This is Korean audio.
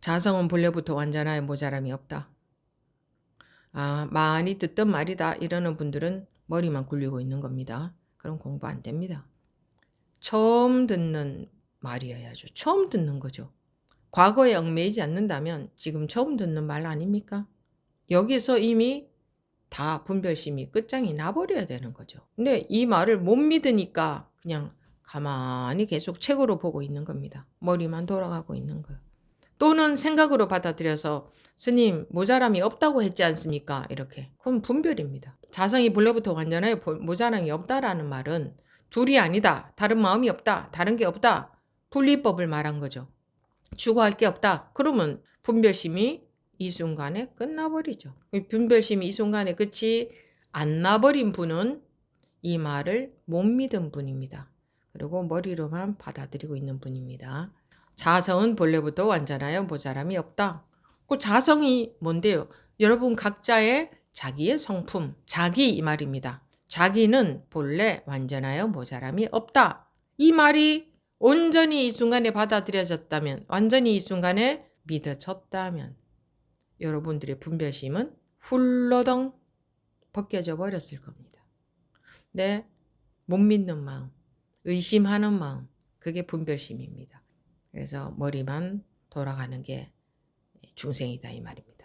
자성은 본래부터 완전하여 모자람이 없다. 아, 많이 듣던 말이다 이러는 분들은 머리만 굴리고 있는 겁니다. 그럼 공부 안 됩니다. 처음 듣는 말이어야죠. 처음 듣는 거죠. 과거에 얽매이지 않는다면 지금 처음 듣는 말 아닙니까? 여기서 이미 다 분별심이 끝장이 나버려야 되는 거죠. 근데 이 말을 못 믿으니까 그냥 가만히 계속 책으로 보고 있는 겁니다. 머리만 돌아가고 있는 거예요. 또는 생각으로 받아들여서 스님 모자람이 없다고 했지 않습니까? 이렇게. 그건 분별입니다. 자성이 본래부터 보- 모자람이 없다라는 말은 둘이 아니다. 다른 마음이 없다. 다른 게 없다. 분리법을 말한 거죠. 추구할 게 없다. 그러면 분별심이 이 순간에 끝나버리죠. 이 분별심이 이 순간에 끝이 안 나버린 분은 이 말을 못 믿은 분입니다. 그리고 머리로만 받아들이고 있는 분입니다. 자성은 본래부터 완전하여 모자람이 없다. 그 자성이 뭔데요? 여러분 각자의 자기의 성품, 자기 이 말입니다. 자기는 본래 완전하여 모자람이 없다. 이 말이 온전히 이 순간에 받아들여졌다면, 완전히 이 순간에 믿어졌다면, 여러분들의 분별심은 훌러덩 벗겨져 버렸을 겁니다. 네, 못 믿는 마음, 의심하는 마음, 그게 분별심입니다. 그래서 머리만 돌아가는 게 중생이다 이 말입니다.